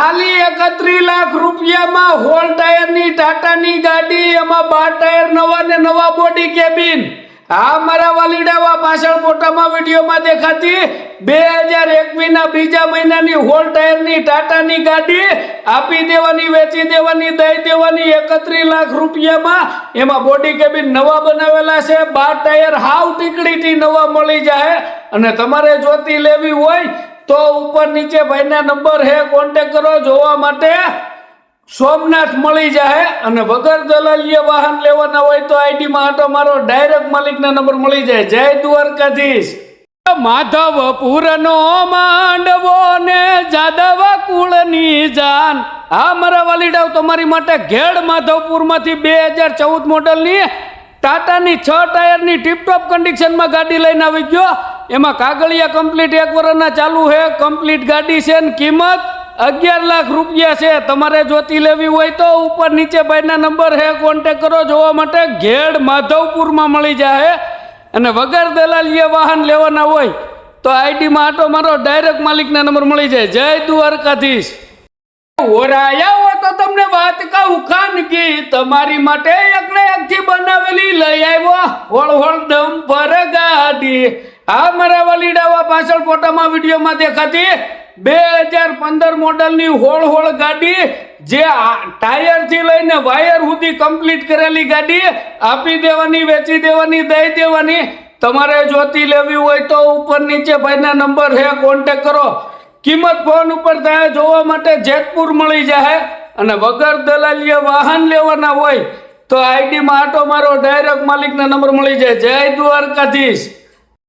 ખાલી એકત્રી લાખ રૂપિયામાં હોલ ટાયરની ટાટાની ગાડી, એમાં બાર ટાયર, નવા ને નવા બોડી કેબિન આ મારા વાલીડાવા પાછળ ફોટામાં વિડીયોમાં દેખાતી બે હજાર એકવીસ ના બીજા મહિનાની હોલ ટાયરની ટાટાની ગાડી આપી દેવાની, વેચી દેવાની, દઈ દેવાની એકત્રીસ લાખ રૂપિયામાં એમાં બોડી કેબિન નવા બનાવેલા છે. બાર ટાયર હાવ ટીકડીથી નવા મળી જાય અને તમારે જોતી લેવી હોય તો ઉપર નીચે ભાઈના નંબર હે કોન્ટેક કરો, જોવા માટે સોમનાથ મળી જાય અને વગર દલાલીએ વાહન લેવાના હોય તો આઈડીમાં આટો મારો ડાયરેક્ટ માલિકના નંબર મળી જાય. જય દ્વારકાધીશ. માધવપુરનો માંડવો ને જાદવ કુળની જાન. હા, મારા વાલીડાવ, તમારી માટે ઘેડ માધવપુરમાંથી બે હજાર ચૌદ મોડલની ટાટાની છ ટાયરની ટીપટોપ કન્ડિશનમાં ગાડી લઈને આવી ગયો. એમાં કાગળિયા કમ્પ્લીટ એક વર્ષના ચાલુ છે. કમ્પ્લીટ ગાડી છે ને કિંમત અગિયાર લાખ રૂપિયા છે. તમારે જોતી લેવી હોય તો ઉપર નીચે ભાઈના નંબર છે. કોન્ટેક કરો જોવા માટે ઘેડ માધવપુરમાં મળી જાય. અને વગર દલાલીએ વાહન લેવાના હોય તો આઈડીમાં આટો મારો ડાયરેક્ટ માલિકના નંબર મળી જાય. જય દ્વારકાધીશ. ઓરાયા હો તો તમને વાત કહું, ખાનગી. તમારી માટે એકને એકથી બનાવેલી લઈ આવ્યો. હોળ હોળ દમ પર ગાડી. આ મારા વલીડાવા પાછળ ફોટામાં વિડીયોમાં દેખાતી બે હજાર પંદર મોડલની હોળ હોળ ગાડી, જે ટાયરથી લઈને વાયર સુધી કમ્પ્લીટ કરેલી ગાડી, આપી દેવાની, વેચી દેવાની, દઈ દેવાની. તમારે જોતી લેવી હોય તો ઉપર નીચે ભાઈના નંબર છે કોન્ટેક કરો. કિંમત ફોન ઉપર થાય, જોવા માટે જેતપુર મળી જાય અને વગર દલાલીએ વાહન લેવાના હોય, તો આઈડીમાં આટો મારો ડાયરેક્ટ માલિકના નંબર મળી જાય. જય દ્વારકાધીશ.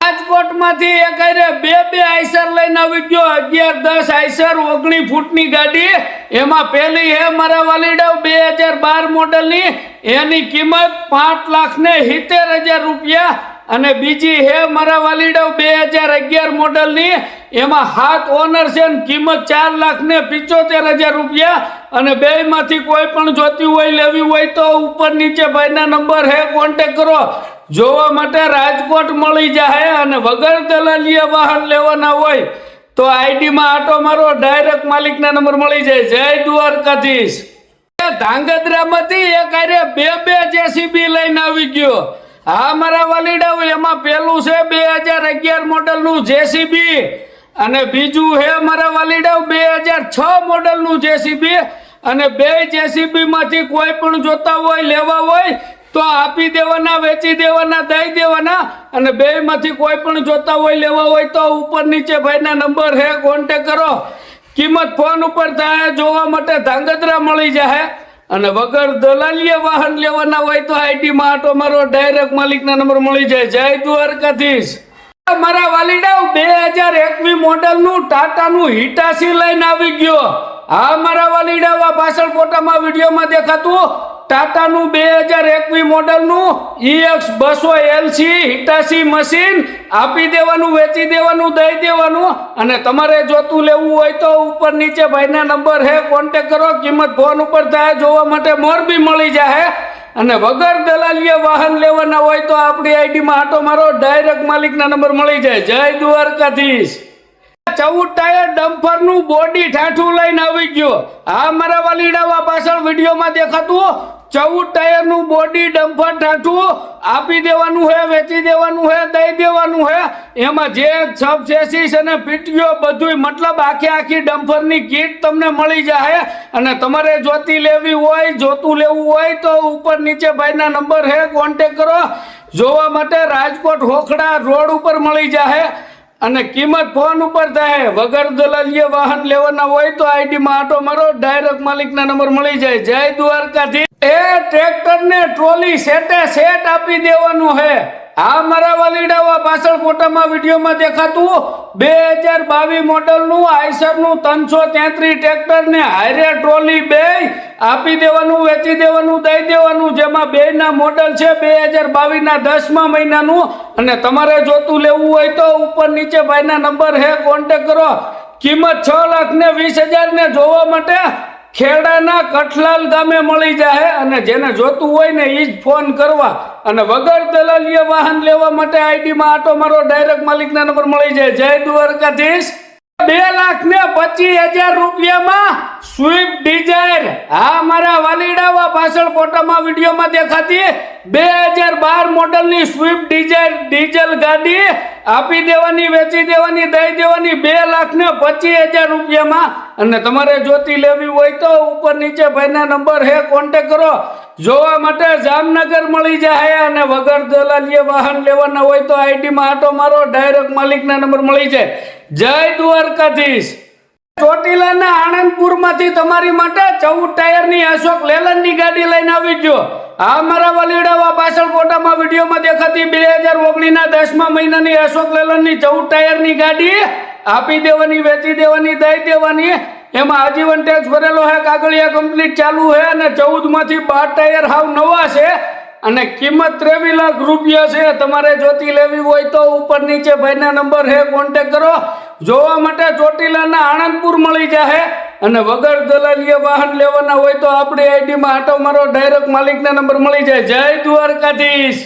રાજકોટમાંથી એક બે બે આઈસર લઈને આવી ગયો. અગિયાર, દસ આઈસર, ઓગણી ફૂટની ગાડી. એમાં પેલી હે મારા વાલીડાવ, બે હજાર બાર મોડલની. એની કિંમત પાંચ લાખ ને સિત્તેર હજાર રૂપિયા. અને બીજી હે મારા વાલીડાવ, બે હજાર અગિયાર મોડલની. એમાં હાથ ઓનર છે ને કિંમત ચાર લાખ ને પિચોતેર હજાર રૂપિયા. અને બે માંથી કોઈ પણ જોતી હોય, લેવી હોય તો ઉપર નીચે ભાઈના નંબર હે કોન્ટેક કરો. જોવા માટે રાજકોટ મળી જાય અને વગર દલાલીએ વાહન લેવાના હોય, તો આઈડીમાં આટો મારો ડાયરેક્ટ માલિકના નંબર મળી જાય. જય દ્વારકાધીશ. ધાંગધ્રામાંથી એક આરે બે બે જેસીબી લઈને આવી ગયો. હા મારા વાલીડા એમાં પેલું છે બે હજાર અગિયાર મોડલનું જેસીબી અને બીજું હે મારા વાલીડા બે હજાર છ મોડલનું જેસીબી અને બે જેસીબીમાંથી કોઈ પણ જોતા હોય, લેવા હોય તો આપી દેવાના, વેચી દેવાના, દઈ દેવાના અને બે માંથી કોઈ પણ જોતા હોય, લેવા હોય તો ઉપર નીચે ભાઈના નંબર હે કોન્ટેક કરો. કિંમત ફોન ઉપર થાય, જોવા માટે ધાંગધ્રા મળી જાય અને વગર દલાલીય વાહન લેવાના હોય તો આઈટીમાં આટો મારો ડાયરેક્ટ માલિકના નંબર મળી જાય. જય દ્વારકાધીશ. મારા વાલીડાવ બે હજાર એકવી મોડલનું ટાટાનું હિટાસી લઈને આવી ગયો. હા મારા વાલીડાવ પાછળ ફોટામાં વિડીયોમાં દેખાતું ટાટાનું બે હજાર એકવી મોડલનું ઈએક્સ બસો એલસી હિટાસી મશીન આપી દેવાનું, વેચી દેવાનું, દઈ દેવાનું અને તમારે જોતું લેવું હોય તો ઉપર નીચે ભાઈના નંબર હે કોન્ટેક કરો, કિંમત ફોન ઉપર થાય, જોવા માટે મોરબી મળી જાય અને વગર દલાલીએ વાહન લેવાના હોય તો આપણી આઈડીમાં આટો મારો ડાયરેક્ટ માલિકના નંબર મળી જાય. જય દ્વારકાધીશ. ચૌદ ટાયર ડમ્પરનું બોડી ઠાઠું લઈને આવી ગયો. આ મારા વાલીડાવા પાછળ વિડીયોમાં દેખાતું ચૌદ ટાયરનું બોડી ડમ્ફર ઠાઠું આપી દેવાનું હે, વેચી દેવાનું હે, દઈ દેવાનું હે. એમાં જે સબ ચેસીસ અને પીટીઓ બધું મતલબ આખી આખી ડમ્ફરની કીટ તમને મળી જાય અને તમારે જોતી લેવી હોય, જોતું લેવું હોય તો ઉપર નીચે ભાઈના નંબર હે કોન્ટેક કરો. જોવા માટે રાજકોટ હોખડા રોડ ઉપર મળી જાય અને કિંમત ફોન ઉપર થાય. વગર દલાલીએ વાહન લેવાના હોય તો આઈડીમાં આટો મારો ડાયરેક્ટ માલિકના નંબર મળી જાય. જય દ્વારકાથી એ ટ્રેક્ટર ને ટ્રોલી સેટે સેટ આપી દેવાનું હે. આ મારા વાલીડાવા પાછળ ફોટામાં વિડીયોમાં દેખાતું બે હજાર બાવીસ મોડલનું આઈસરનું ત્રણસો તેત્રીસ ટ્રેક્ટર ને હારે ટ્રોલી બે આપી દેવાનું, વેચી દેવાનું, દઈ દેવાનું, જેમાં બે ના મોડલ છે બે હજાર બાવીસ ના દસમા મહિનાનું. અને તમારે જોતું લેવું હોય તો ઉપર નીચે ભાઈના નંબર હે કોન્ટેક કરો. કિંમત છ લાખ ને વીસ હજાર ને જોવા માટે ખેડાના કઠલાલ ગામે મળી જાય અને જેને જોતું હોય ને એ જ ફોન કરવા અને વગર દલાલીએ વાહન લેવા માટે આઈડીમાં આટો મારો ડાયરેક્ટ માલિકના નંબર મળી જાય. જય દ્વારકાધીશ. બે લાખ ને પચીસ હજાર રૂપિયામાં સ્વિફ્ટ ડિઝાયર આ મારા વાલીડાવા પાછળ ફોટામાં વિડીયોમાં દેખાતી બે હજાર બાર મોડલની સ્વિફ્ટ ડિઝાયર ડીઝલ ગાડી આપી દેવાની, વેચી દેવાની, દઈ દેવાની બે લાખ ને પચીસ હજાર રૂપિયામાં. અને તમારે જોતી લેવી હોય તો ઉપર નીચે ભાઈના નંબર હે કોન્ટેક કરો. જોવા માટે જામનગર મળી જાય અને વગર દલાલીએ વાહન લેવાના હોય તો આઈડીમાં આટો મારો ડાયરેક્ટ માલિકના નંબર મળી જાય. જય દ્વારકાધીશ. ચોટીલાના આણંદપુરમાંથી તમારી માટે ચૌદ ટાયરની અશોક લેલનની ગાડી લઈને આવી ગયો. આ મારા વલીડાવા પાછળ ફોટામાં વિડીયોમાં દેખાતી બે હજાર ઓગણીના દસમા મહિનાની અશોક લેલનની ચૌદ ટાયરની ગાડી આપી દેવાની, વેચી દેવાની, દઈ દેવાની. એમાં આજીવન ટેક્સ ભરેલો હે, કાગળિયા કમ્પ્લીટ ચાલુ છે અને ચૌદમાંથી બાર ટાયર હાવ નવા છે. અને કિંમત ત્રેવીસ લાખ રૂપિયા છે. તમારે જોતી લેવી હોય તો ઉપર નીચે ભાઈના નંબર છે કોન્ટેક કરો. જોવા માટે ચોટીલાના આણંદપુર મળી જાય અને વગર દલાલીએ વાહન લેવાના હોય તો આપણી આઈડીમાં આટો મારો ડાયરેક્ટ માલિકના નંબર મળી જાય. જય દ્વારકાધીશ.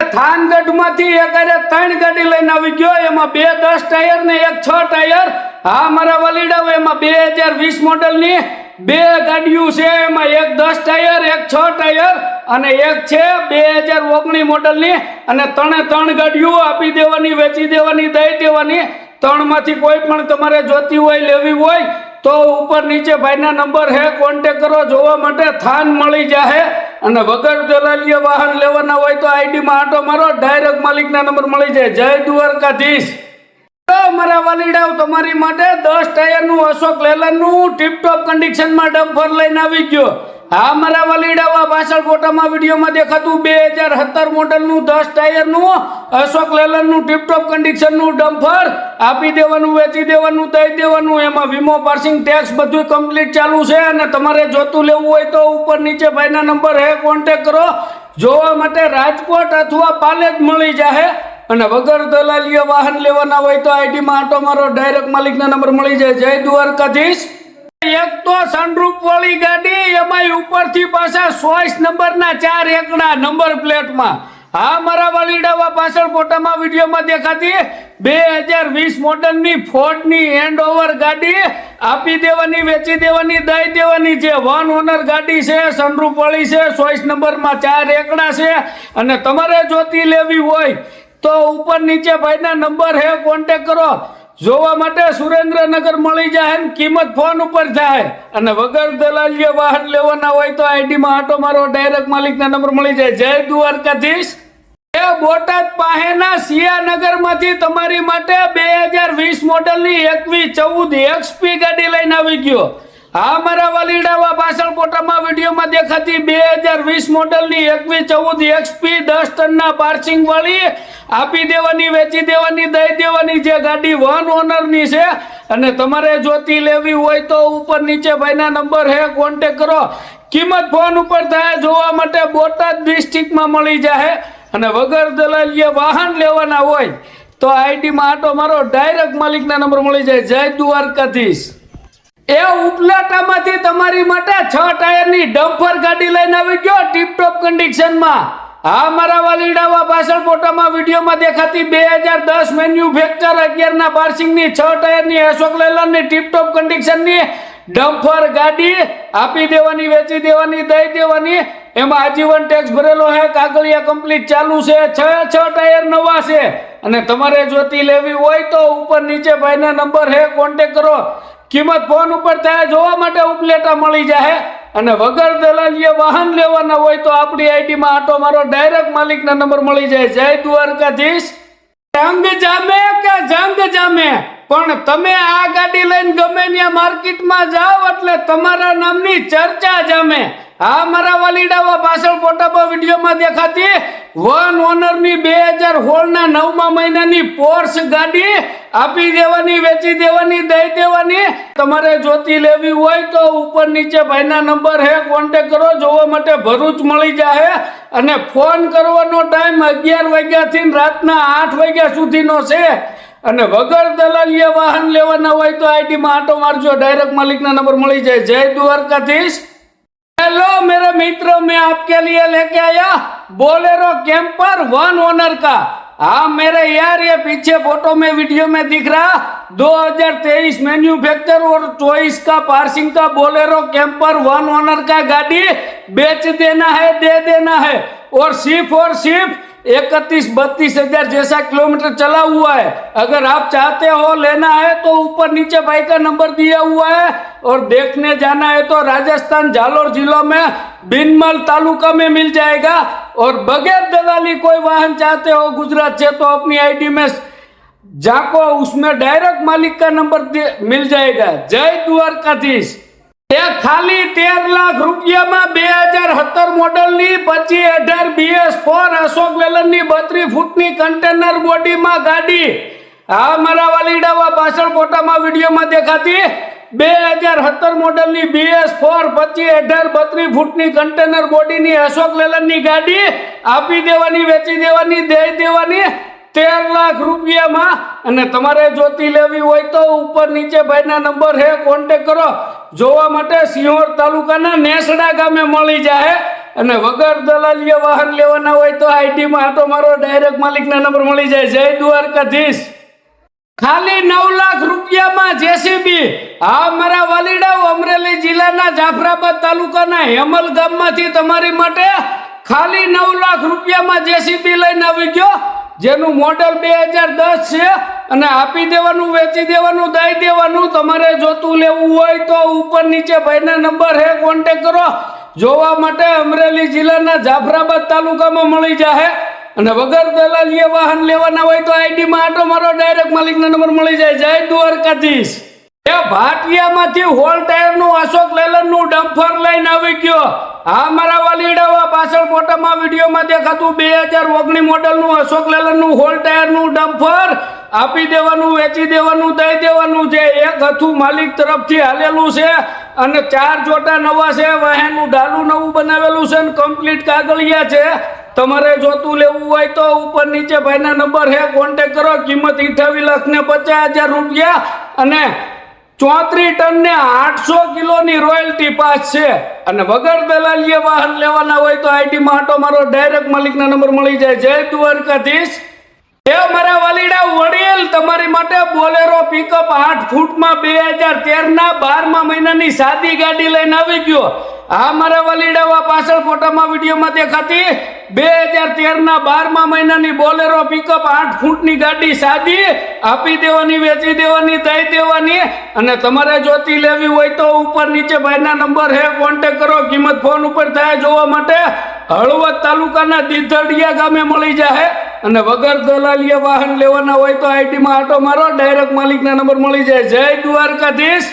થાનગઢમાંથી એક હારે ત્રણ ગાડી લઈને આવી ગયો. એમાં બે દસ ટાયર ને એક છ ટાયર. હા, મારા વલીડાઓ, એમાં બે હજાર વીસ મોડલની બે ગાડીઓ છે, એમાં એક દસ ટાયર, એક છ ટાયર અને એક છે બે હજાર ઓગણીસ મોડલની. અને ત્રણે ત્રણ ગાડીઓ આપી દેવાની, વેચી દેવાની, દઈ દેવાની. ત્રણમાંથી કોઈ પણ તમારે જોતી હોય, લેવી હોય, તો ઉપર નીચે ભાઈના નંબર હે કોન્ટેક કરો. જોવા માટે થાન મળી જાહે. અને વગર દલાલીય વાહન લેવાના હોય તો આઈડીમાં આટો મારો ડાયરેક્ટ માલિકના નંબર મળી જાય. જય દ્વારકાધીશ. મારા વાલીડાઓ તમારી માટે દસ ટાયરનું અશોક લેલનનું ટીપટોપ કન્ડિશનમાં ડમ્ફર લઈને આવી ગયો. હા, મારા વાલીડાઓ આ પાછળ ફોટામાં, વિડીયોમાં દેખાતું બે હજાર સત્તર મોડલનું દસ ટાયરનું અશોક લેલનનું ટીપટોપ કન્ડિશનનું ડમ્પર આપી દેવાનું, વેચી દેવાનું, દઈ દેવાનું, એમાં વીમો, પાર્સિંગ ટેક્સ બધું કમ્પ્લીટ ચાલુ છે અને તમારે જોતું લેવું હોય તો ઉપર નીચે ભાઈના નંબર હે કોન્ટેક કરો. જોવા માટે રાજકોટ અથવા પાલેજ મળી જાહે. અને વગર દલાલીએ વાહન લેવાના હોય તો આઈડીમાં આટો મારો ડાયરેક્ટ માલિકના નંબર મળી જાય. જય દ્વારકાધીશ. એક તો સનરૂપ વાળી ગાડી એમાં ઉપરથી પાછા ચોઈસ નંબરના ચાર એકડા નંબર પ્લેટમાં હા, મારા વાલીડાવા પાછળ ફોટામાં વિડીયોમાં દેખાતી બે હજાર વીસ મોડલની ફોર્ડની હેન્ડ ઓવર ગાડી. આપી દેવાની, વેચી દેવાની, દઈ દેવાની છે વન ઓનર ગાડી છે સનરૂપ વાળી છે ચોઈસ નંબરમાં ચાર એકડા છે. અને તમારે જોતી લેવી હોય તો ઉપર નીચે ભાઈના નંબર હે કોન્ટેક કરો. જોવા માટે સુરેન્દ્રનગર મળી જાય ને કિંમત ફોન ઉપર થાય અને વગર દલાલીઓ વાહન લેવાના હોય તો આઈડીમાં આટો મારો ડાયરેક્ટ માલિકના નંબર મળી જાય. જય દ્વારકાધીશ. એ બોટાદ પાસેના સિયાનગરમાંથી તમારી માટે બે હજાર વીસ મોડલની એકવીસ ચૌદ એક્સપી ગાડી લઈને આવી ગયો. હા, મારા વાલીડાવા પાછળ વિડીયોમાં દેખાતી બે હજાર વીસ મોડલની એકવીસ, ચૌદ એક્સપી દસ ટનના પાર્સિંગ આપી દેવાની, વેચી દેવાની, દઈ દેવાની જે ગાડી વન ઓનરની છે. અને તમારે જોતી લેવી હોય તો ઉપર નીચે ભાઈના નંબર હે કોન્ટેક કરો. કિંમત ફોન ઉપર થાય, જોવા માટે બોટાદ ડિસ્ટ્રિક્ટમાં મળી જાય અને વગર દલાલીએ વાહન લેવાના હોય, તો આઈટીમાં આટો મારો ડાયરેક્ટ માલિકના નંબર મળી જાય. જય દ્વારકાધીશ. એ ઉપલાટામાંથી તમારી માટે છ ટાયરની ડમ્પર ગાડી લઈને આવી ગયો ટીપટોપ કન્ડિશનમાં હા મારા વાલીડાવા પાછળ ફોટામાં વિડીયોમાં દેખાતી બે હજાર દસ મેન્યુફેક્ચર અગિયારના પાર્સિંગની છ ટાયરની અશોક લેલનની ટીપટોપ કન્ડિશનની ડમ્ફર ગાડી આપી દેવાની, વેચી દેવાની, દઈ દેવાની. એમાં આજીવન ટેક્સ ભરેલો છે કાગળિયા કમ્પ્લીટ ચાલુ છે, છ છ ટાયર નવા છે. અને તમારે જોતી લેવી હોય તો ઉપર નીચે ભાઈના નંબર હે કોન્ટેક કરો. કિંમત ફોન ઉપર થાય, જોવા માટે ઉપલેટા મળી જાય. અને વગર દલાલીએ વાહન લેવાના હોય તો આપણી આઈડીમાં આટો મારો ડાયરેક્ટ માલિકના નંબર મળી જાય. જય દ્વારકાધીશ. જંગ જામે કે જંગ જામે? પણ તમે આ ગાડી લઈને ગમે ત્યાં માર્કેટમાં જાઓ એટલે તમારા નામની ચર્ચા જામે. આ મારા વાલીડાવા પાછળ ફોટામાં વિડીયોમાં દેખાતી. વન ઓનરની બે હજાર હોળના નવમા મહિનાની પોર્સ ગાડી આપી દેવાની, વેચી દેવાની, દઈ દેવાની. તમારે જોતી લેવી હોય તો ઉપર નીચે ભાઈના નંબર હે કોન્ટેક કરો, જોવા માટે ભરૂચ મળી જાય અને ફોન કરવાનો ટાઈમ અગિયાર વાગ્યાથી રાતના આઠ વાગ્યા સુધીનો છે. અને વગર દલાલીએ વાહન લેવાના હોય તો આઈટીમાં આટો મારજો ડાયરેક્ટ માલિકના નંબર મળી જાય. જય દ્વારકાધીશ. हेलो मेरे मित्रों, मैं आपके लिए लेके आया बोलेरो कैंपर वन ओनर का। हाँ मेरे यार ये पीछे फ़ोटो में, वीडियो में दिख रहा 2023 मैन्युफैक्चर और चॉइस का पार्सिंग का बोलेरो कैंपर वन ओनर का गाड़ी बेच देना है, दे देना है। और सिर्फ़ और सिर्फ़ इकतीस, बत्तीस हज़ार जैसा किलोमीटर चला हुआ है। अगर आप चाहते हो लेना है तो ऊपर नीचे भाई का नंबर दिया हुआ है। और देखने जाना है तो राजस्थान जालोर जिलों में बिनमल तालुका में मिल जाएगा। और बगैर दलाली कोई वाहन चाहते हो गुजरात से तो अपनी आईडी में जाको, उसमें डायरेक्ट मालिक का नंबर मिल जाएगा। जय द्वारकाधीश। એ ખાલી તેર લાખ રૂપિયામાં બે હજાર સત્તર મોડલની પચી અઢાર બીએસ ફોર અશોક લેલનની બત્રીસ ફૂટની કન્ટેનર બોડીમાં ગાડી. આ મારા વાલીડાવા પાછળ ફોટામાં વિડીયોમાં દેખાતી. બે હજાર સત્તર મોડલની બીએસ ફોર પચી અઢાર બત્રીસ ફૂટની કન્ટેનર બોડીની અશોક લેલનની ગાડી. આપી દેવાની, વેચી દેવાની, દઈ દેવાની તેર લાખ રૂપિયામાં. અને તમારે જોતી લેવી હોય તો ઉપર નીચે ભાઈના નંબર હે કોન્ટેક કરો. જોવા માટે સિંહોર તાલુકાના નેસડા ગામે મળી જાય અને વગર દલાલીએ વાહન લેવાના હોય તો આઈટીમાં આટો મારો ડાયરેક્ટ માલિકના નંબર મળી જાય. જય દ્વારકાધીશ. ખાલી નવ લાખ રૂપિયામાં જેસીબી. આ મારા વાલીડાઓ, અમરેલી જિલ્લાના જાફરાબાદ તાલુકાના હેમલ ગામમાંથી તમારી માટે ખાલી નવ લાખ રૂપિયામાં જેસીબી લઈને આવી ગયો. જેનું મોડલ બે હજાર દસ છે અને આપી દેવાનું, વેચી દેવાનું, દઈ દેવાનું, તમારે જોતું લેવું હોય તો ઉપર નીચે ભાઈના નંબર હે કોન્ટેક કરો. જોવા માટે અમરેલી જિલ્લાના જાફરાબાદ તાલુકામાં મળી જાય અને વગર દલાલીએ વાહન લેવાના હોય તો આઈડીમાં આટો મારો, ડાયરેક્ટ માલિકના નંબર મળી જાય. જય દ્વારકાધીશ. એ ભાટિયામાંથી હોલ ટાયરનું અશોક લેલનનું ડમ્ફર લઈને આવી ગયો. આ મારા વાલીડાવા પાછળ ફોટામાં વિડીયોમાં દેખાતું બે હજાર ઓગણી મોડલનું અશોક લેલનનું હોલ ટાયરનું ડમ્ફર આપી દેવાનું, વેચી દેવાનું, દઈ દેવાનું છે. એક હથું માલિક તરફથી હાલેલું છે અને ચાર જોટા નવા છે. વાહનનું ડાલું નવું બનાવેલું છે અને કમ્પ્લીટ કાગળિયા છે. તમારે જોતું લેવું હોય તો ઉપર નીચે ભાઈના નંબર હે કોન્ટેક કરો. કિંમત અઠાવીસ લાખ ને પચાસ હજાર રૂપિયા અને ચોત્રીસ ટન ને આઠસો કિલોની રોયલ્ટી પાસ છે. અને વગર દલાલીએ વાહન લેવાના હોય તો આઈટીમાં આટો મારો ડાયરેક્ટ માલિકના નંબર મળી જાય. જય દ્વારકાધીશ. એ મારા વાલીડા વડીલ, તમારી માટે બોલેરો પિકઅપ આઠ ફૂટમાં બે હજાર તેર ના બારમા મહિનાની સાદી ગાડી લઈને આવી ગયો. આ મારા વલીડાવા પાછળ ફોટામાં વિડીયોમાં દેખાતી બે હજાર તેર ના બારમા મહિનાની બોલેરો પિકઅપ આઠ ફૂટની ગાડી સાદી, આપી દેવાની, વેચી દેવાની, દઈ દેવાની અને તમારે જોતી લેવી હોય તો ઉપર નીચે ભાઈના નંબર હે કોન્ટેક કરો, કિંમત ફોન ઉપર થાય જોવા માટે. હળવદ તાલુકાના દીધડિયા ગામે મળી જાય અને વગર દલાલીએ વાહન લેવાના હોય તો આઈટીમાં આટો મારો ડાયરેક્ટ માલિકના નંબર મળી જાય. જય દ્વારકાધીશ.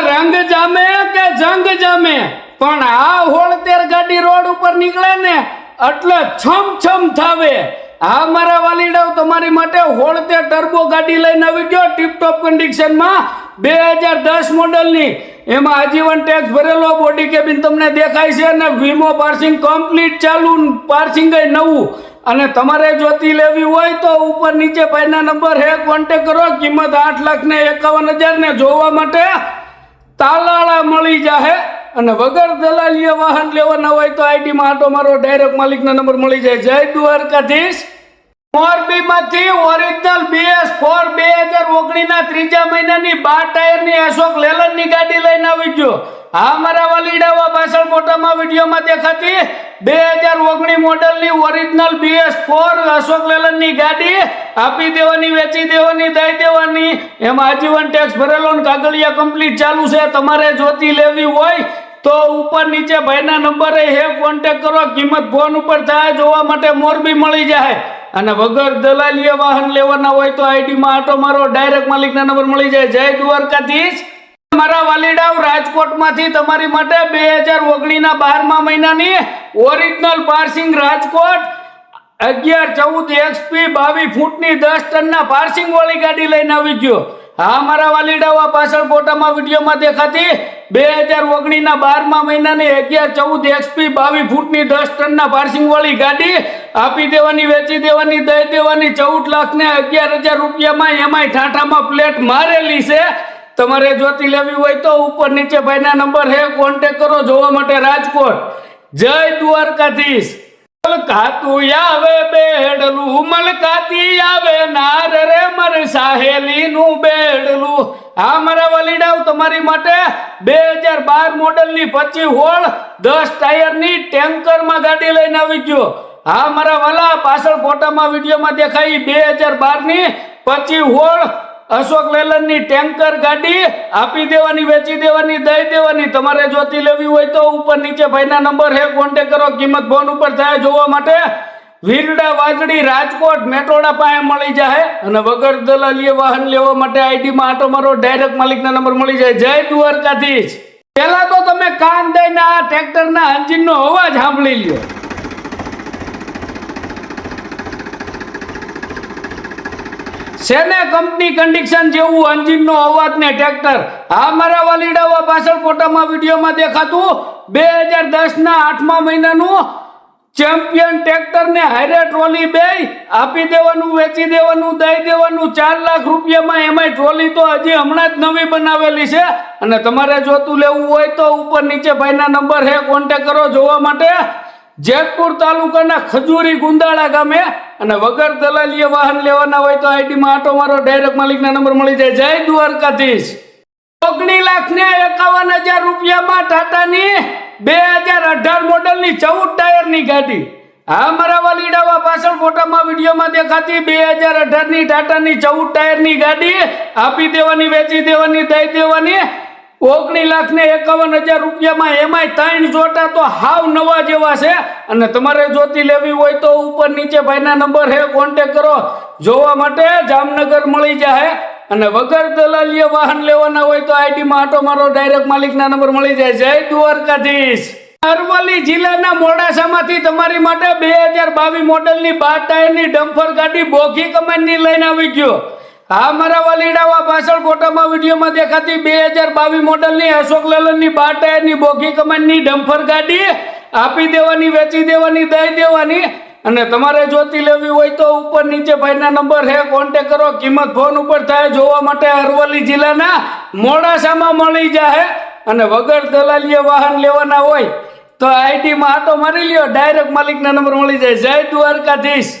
રંગ જામે કે જંગ જામે? પણ આ હોળતેર ગાડી રોડ ઉપર નીકળે ને એટલે છમ છમ થાવે. આ મારા વાલીડાઓ તમારી માટે હોળતેર ટર્બો ગાડી લઈને આવી ગયો ટીપટોપ કન્ડિશનમાં બે હજાર દસ મોડલની. એમાં આજીવન ટેક્સ ભરેલો બોડી કેબિન તમને દેખાય છે અને વીમો પાર્સિંગ કમ્પ્લીટ ચાલુ, પાર્સિંગ નવું. અને તમારે જોતી લેવી હોય તો ઉપર નીચે ભાઈના નંબર હે કોન્ટેક કરો. કિંમત આઠ લાખ ને એકાવન હજાર ને જોવા માટે તાલાળા મળી જાહે અને વગર દલાલીએ વાહન લેવાના હોય તો આઈડીમાં આટો મારો ડાયરેક્ટ માલિકનો નંબર મળી જાય. જય દ્વારકાધીશ. મોરબીમાંથી ઓરિજિનલ બીએસ ફોર બે હજાર ઓગણીસના ત્રીજા મહિનાની બાર ટાયરની અશોક લેલનની ગાડી લઈને આવી ગયો. હા, મારા વાલીડાવા પાછળ મોટામાં વિડીયોમાં દેખાતી બે હજાર ઓગણી મોડલની ઓરિજિનલ બીએસ ફોર અશોક લેલનની ગાડી, આપી દેવાની, વેચી દેવાની, દઈ દેવાની. એમાં આજીવન ટેક્સ ભરેલો ને કાગળિયા કમ્પ્લીટ ચાલુ છે. તમારે જોતી લેવી હોય તો ઉપર નીચે ભાઈના નંબરે હે કોન્ટેક કરો. કિંમત ફોન ઉપર થાય, જોવા માટે મોરબી મળી જાય. અને વગર દલાલીએ વાહન લેવાના હોય તો આઈડીમાં આટો મારો ડાયરેક્ટ માલિકના નંબર મળી જાય. જય દ્વારકાધીશ. મારા વાલીડાવ રાજકોટમાંથી તમારી માટે બે હજાર ઓગણીના બારમા મહિનાની ઓરિજિનલ પાર્સિંગ રાજકોટ અગિયાર, ચૌદ એક્સપી બાવીસ ફૂટની દસ ટનના પાર્સિંગ વાળી ગાડી લઈને આવી ગયો. હા, મારા વાલીડાવા પાછળ ફોટામાં વિડીયોમાં દેખાતી બે હજાર ઓગણીના બારમા મહિનાની અગિયાર, ચૌદ એક્સપી બાવીસ ફૂટની દસ ટનના પાર્સિંગ વાળી ગાડી આપી દેવાની, વેચી દેવાની, દઈ દેવાની, ચૌદ લાખ ને અગિયાર હજાર રૂપિયામાં એમાંય ઠાઠામાં પ્લેટ મારેલી છે. તમારે જોતી લેવી હોય તો ઉપર નીચે ભાઈના નંબર હે કોન્ટેક કરો, જોવા માટે રાજકોટ. જય દ્વારકાધીશ. મલકાતું આવે બેડલું, મલકાતી આવે નાર રે, મર સાહેલીનું બેડલું. આ મારા વલીડાવ, તમારી માટે બે હજાર બાર મોડલની પચી હોળ, દસ ટાયરની ટેન્કરમાં ગાડી લઈને આવી ગયો. હા, મારા વાલા, પાછળ ફોટામાં વિડીયોમાં દેખાઈ, બે હજાર બારની પચી હોળ અશોક લેલનની ટેન્કર ગાડી આપી દેવાની, વેચી દેવાની, દઈ દેવાની. તમારે જોતી લેવી હોય તો ઉપર નીચે ભાઈના નંબર હે કોન્ટેક કરો. કિંમત ફોન ઉપર થાય જોવા માટે. વીરડા, વાજડી, રાજકોટ, મેટોડા પાસે મળી જાય. અને વગર દલાલીએ વાહન લેવા માટે આઈડીમાં આટો મારો ડાયરેક્ટ માલિકના નંબર મળી જાય. જય દ્વારકાધીશ. પેલા તો તમે કાન દઈને આ ટ્રેક્ટરના એન્જિનનો અવાજ સાંભળી લ્યો. સેને કંપની કન્ડિશન જેવું એન્જિનનો અવાજ ને ટ્રેક્ટર આ મારા વાલીડાવા પાછળ ફોટામાં વિડીયોમાં દેખાતું બે હજાર દસ ના આઠમા મહિનાનું ચેમ્પિયન ટ્રેક્ટર ને હારે ટ્રોલી બે આપી દેવાનું, વેચી દેવાનું, દઈ દેવાનું, ચાર લાખ રૂપિયામાં એમાંય ટ્રોલી તો હજી હમણાં જ નવી બનાવેલી છે. અને તમારે જોતું લેવું હોય તો ઉપર નીચે ભાઈના નંબર હે કોન્ટેક કરો જોવા માટે. જેતપુર તાલુકાના ખજૂરી ગુંદાળા ગામે અને વગર દલાલીએ વાહન લેવાના હોય તો આઈડીમાં આટો મારો ડાયરેક્ટ માલિકના નંબર મળી જાય. જય દ્વારકાધીશ. ઓગણી લાખ ને એકાવન હજાર રૂપિયામાં ટાટાની બે હજાર અઢાર મોડલની ચૌદ ટાયરની ગાડી. હા, મારા વાલીડાવા પાછળ ફોટામાં વિડીયોમાં દેખાતી બે હજાર અઢારની ટાટાની ચૌદ ટાયરની ગાડી આપી દેવાની, વેચી દેવાની, દઈ દેવાની. ઓગણી લાખ ને એકાવન હજાર રૂપિયામાં એમાંય ત્રણ જોટા તો હાવ નવા જેવા છે. અને તમારે જોતી લેવી હોય તો ઉપર નીચે ભાઈના નંબર હે કોન્ટેક કરો. જોવા માટે જામનગર મળી જાય અને વગર દલાલીએ વાહન લેવાના હોય તો આઈડીમાં આટો મારો ડાયરેક્ટ માલિકના નંબર મળી જાય. જય દ્વારકાધીશ. અરવલ્લી જિલ્લાના મોડાસામાંથી તમારી માટે બે હજાર બાવીસ મોડલની બાર ટાયરની ડમ્ફર ગાડી બોઘી કમાનની લઈને આવી ગયો. હા, મારા વાલીડાવા પાછળ ફોટામાં વિડીયોમાં દેખાતી બે હજાર બાવીસ મોડલની અશોક લેલનની બાર ટાયરની બોગી કમાનની ડમ્ફર ગાડી, આપી દેવાની, વેચી દેવાની, દઈ દેવાની. અને તમારે જોતી લેવી હોય તો ઉપર નીચે ભાઈના નંબર હે કોન્ટેક કરો. કિંમત ફોન ઉપર થાય, જોવા માટે અરવલ્લી જિલ્લાના મોડાસામાં મળી જાય અને વગર દલાલીએ વાહન લેવાના હોય, તો આઈટીમાં આટો મારી લ્યો. ડાયરેક્ટ માલિકના નંબર મળી જાય. જય દ્વારકાધીશ.